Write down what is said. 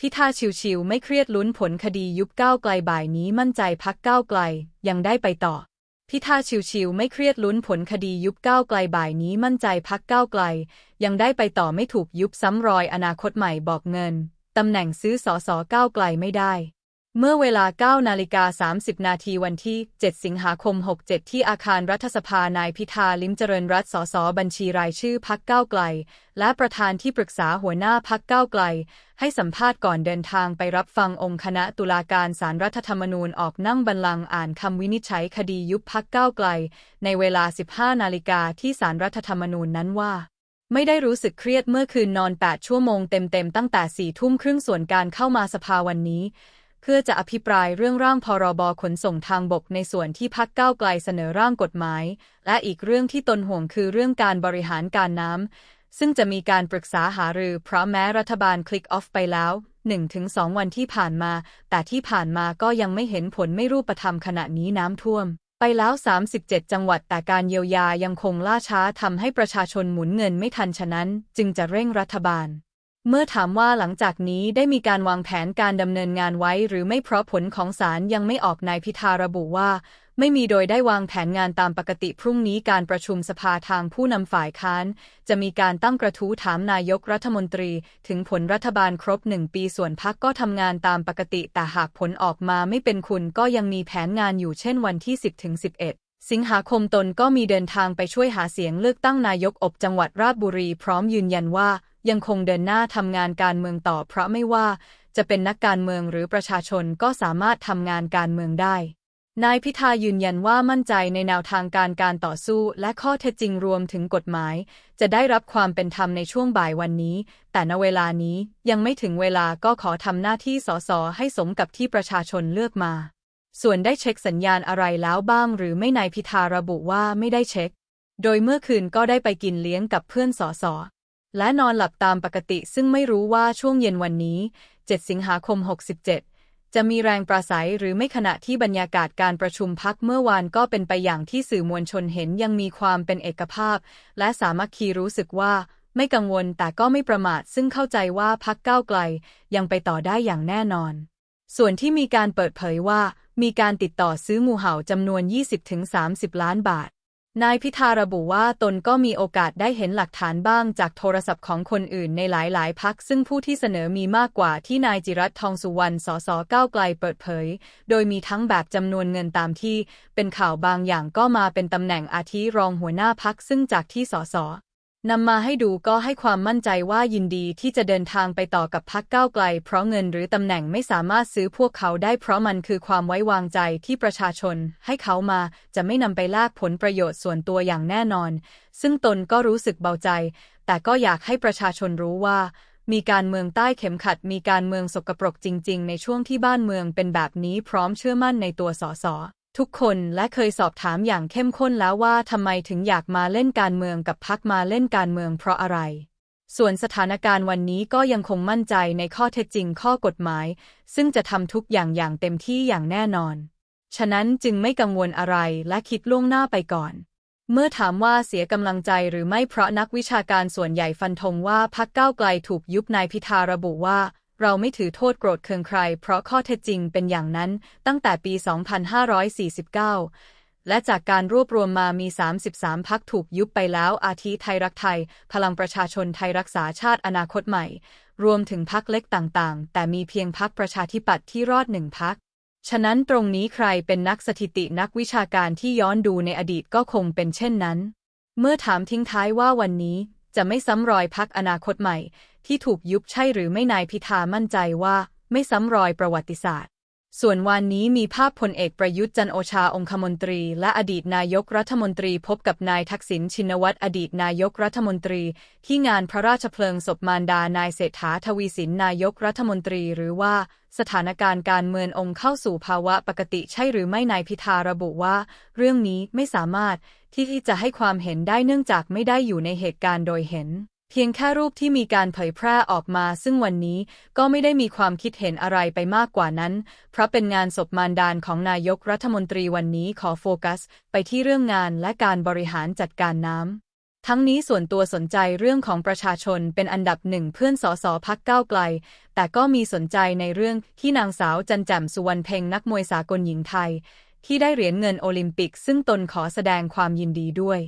พิธาชิวๆไม่เครียดลุ้นผลคดียุบก้าวไกลบ่ายนี้มั่นใจพักก้าวไกลยังได้ไปต่อ พิธาชิวๆไม่เครียดลุ้นผลคดียุบก้าวไกลบ่ายนี้มั่นใจพักก้าวไกล ยังได้ไปต่อไม่ถูกยุบซ้ำรอยอนาคตใหม่บอกเงินตำแหน่งซื้อสอสอก้าวไกลไม่ได้ เมื่อเวลา9นาฬิกา30 นาทีวันที่ 7 สิงหาคม 67 ที่อาคารรัฐสภานายพิธาลิมเจริญรัตสสบัญชีรายชื่อพักก้าวไกล และประธานที่ปรึกษาหัวหน้าพักก้าวไกล ให้สัมภาษณ์ก่อนเดินทางไปรับฟังองค์คณะตุลาการสารรัฐธรรมนูญออกนั่งบัลลังก์อ่านคำวินิจฉัยคดียุบพักก้าวไกล ในเวลา 15 นาฬิกาที่สารรัฐธรรมนูญนั้นว่าไม่ได้รู้สึกเครียดเมื่อคืนนอน 8 ชั่วโมงเต็มๆ ตั้งแต่ 4 ทุ่มครึ่งส่วนการเข้ามาสภาวันนี้ เพื่อจะอภิปรายเรื่องร่างพรบขนส่งทางบกในส่วนที่พักก้าวไกลเสนอร่างกฎหมาย และอีกเรื่องที่ตนห่วงคือเรื่องการบริหารการน้ำซึ่งจะมีการปรึกษาหารือเพราะแม้รัฐบาลคลิกออฟไปแล้ว 1-2 วันที่ผ่านมา แต่ที่ผ่านมาก็ยังไม่เห็นผลไม่รูปธรรมขณะนี้น้ำท่วมไปแล้ว 37 จังหวัด แต่การเยียวยายังคงล่าช้าทำให้ประชาชนหมุนเงินไม่ทัน ฉะนั้น จึงจะเร่งรัฐบาล เมื่อถามว่าหลังจากนี้ได้มีการวางแผนการดำเนินงานไว้หรือไม่เพราะผลของศาลยังไม่ออกนายพิธาระบุว่า ไม่มีโดยได้วางแผนงานตามปกติพรุ่งนี้การประชุมสภาทางผู้นำฝ่ายค้าน จะมีการตั้งกระทู้ถามนายกรัฐมนตรี ถึงผลรัฐบาลครบหนึ่งปีส่วนพักก็ทำงานตามปกติ แต่หากผลออกมาไม่เป็นคุณก็ยังมีแผนงานอยู่เช่นวันที่ 10ถึง11สิงหาคมตนก็มีเดินทางไปช่วยหาเสียงเลือกตั้งนายกอบจังหวัดราชบุรี พร้อมยืนยันว่า ยังคงเดินหน้าทำงานการเมืองต่อ เพราะไม่ว่าจะเป็นนักการเมืองหรือประชาชนก็สามารถทำงานการเมืองได้ นายพิธายืนยันว่ามั่นใจในแนวทางการการต่อสู้และข้อเท็จจริงรวมถึงกฎหมาย จะได้รับความเป็นธรรมในช่วงบ่ายวันนี้ แต่ณเวลานี้ยังไม่ถึงเวลาก็ขอทำหน้าที่สสให้สมกับที่ประชาชนเลือกมา ส่วนได้เช็คสัญญาณอะไรแล้วบ้างหรือไม่นายพิธาระบุว่าไม่ได้เช็ค โดยเมื่อคืนก็ได้ไปกินเลี้ยงกับเพื่อนสส และนอนหลับตามปกติซึ่งไม่รู้ว่าช่วงเย็นวันนี้ 7 สิงหาคม 67 จะมีแรงปราศัยหรือไม่ขณะที่บรรยากาศการประชุมพักเมื่อวานก็เป็นไปอย่างที่สื่อมวลชนเห็นยังมีความเป็นเอกภาพ และสามัคคีรู้สึกว่าไม่กังวลแต่ก็ไม่ประมาทซึ่งเข้าใจว่าพักก้าวไกล ยังไปต่อได้อย่างแน่นอน ส่วนที่มีการเปิดเผยว่า มีการติดต่อซื้องูเห่าจำนวน 20-30 ล้านบาท นายพิธาระบุว่าตนก็มีโอกาสได้เห็นหลักฐานบ้างจากโทรศัพท์ของคนอื่นในหลาย ๆ พักซึ่งผู้ที่เสนอมีมากกว่าที่นายจิรัตทองสุวรรณ สสก้าวไกลเปิดเผย โดยมีทั้งแบบจำนวนเงินตามที่ เป็นข่าวบางอย่างก็มาเป็นตำแหน่งอาทิรองหัวหน้าพักซึ่งจากที่สส นำมาให้ดูก็ให้ความมั่นใจว่ายินดีที่จะเดินทางไปต่อกับพักก้าวไกล เพราะเงินหรือตำแหน่งไม่สามารถซื้อพวกเขาได้เพราะมันคือความไว้วางใจที่ประชาชน ให้เขามาจะไม่นำไปลากผลประโยชน์ส่วนตัวอย่างแน่นอน ซึ่งตนก็รู้สึกเบาใจ แต่ก็อยากให้ประชาชนรู้ว่า มีการเมืองใต้เข็มขัด มีการเมืองสกปรกจริง ๆ ในช่วงที่บ้านเมืองเป็นแบบนี้พร้อมเชื่อมั่นในตัวสส ทุกคนและเคยสอบถามอย่างเข้มข้นแล้วว่าทำไมถึงอยากมาเล่นการเมืองกับพักมาเล่นการเมืองเพราะอะไร ส่วนสถานการณ์วันนี้ก็ยังคงมั่นใจในข้อเท็จจริงข้อกฎหมาย ซึ่งจะทำทุกอย่างอย่างเต็มที่อย่างแน่นอน ฉะนั้นจึงไม่กังวลอะไรและคิดล่วงหน้าไปก่อน เมื่อถามว่าเสียกำลังใจหรือไม่เพราะนักวิชาการส่วนใหญ่ฟันธงว่าพักก้าวไกลถูกยุบนายพิธาระบุว่า เราไม่ถือโทษโกรธเคืองใคร เพราะข้อเท็จจริงเป็นอย่างนั้นตั้งแต่ปี 2549และจากการรวบรวมมามี 33 พักถูกยุบไปแล้ว อาทิไทยรักไทย พลังประชาชนไทยรักษาชาติอนาคตใหม่ รวมถึงพักเล็กต่างๆ แต่มีเพียงพักประชาธิปัตย์ที่รอดหนึ่งพัก ฉะนั้นตรงนี้ใครเป็นนักสถิตินักวิชาการที่ย้อนดูในอดีตก็คงเป็นเช่นนั้น เมื่อถามทิ้งท้ายว่าวันนี้ จะไม่ซ้ำรอยพักอนาคตใหม่ ที่ถูกยุบใช่หรือไม่นายพิธามั่นใจว่า ไม่ซ้ำรอยประวัติศาสตร์ ส่วนวันนี้มีภาพพลเอกประยุทธ์จันโอชาองคมนตรี และอดีตนายกรัฐมนตรีพบกับนายทักษิณชินวัตรอดีตนายกรัฐมนตรี ที่งานพระราชเพลิงศพมารดานายเศรษฐาทวีสินนายกรัฐมนตรี หรือว่า สถานการณ์การเมืององค์เข้าสู่ภาวะปกติใช่หรือไม่นายพิธาระบุว่า เรื่องนี้ไม่สามารถที่จะให้ความเห็นได้เนื่องจากไม่ได้อยู่ในเหตุการณ์โดยเห็น เพียงแค่รูปที่มีการเผยแพร่ออกมา ซึ่งวันนี้ก็ไม่ได้มีความคิดเห็นอะไรไปมากกว่านั้น เพราะเป็นงานศพมารดาลของนายกรัฐมนตรีวันนี้ขอโฟกัส ไปที่เรื่องงานและการบริหารจัดการน้ำ ทั้งนี้ส่วนตัวสนใจเรื่องของประชาชนเป็นอันดับหนึ่งเพื่อนสสพักก้าวไกล แต่ก็มีสนใจในเรื่องที่นางสาวจันแจ่มสุวรรณเพ็งนักมวยสากลหญิงไทย ที่ได้เหรียญเงินโอลิมปิก ซึ่งตนขอแสดงความยินดีด้วย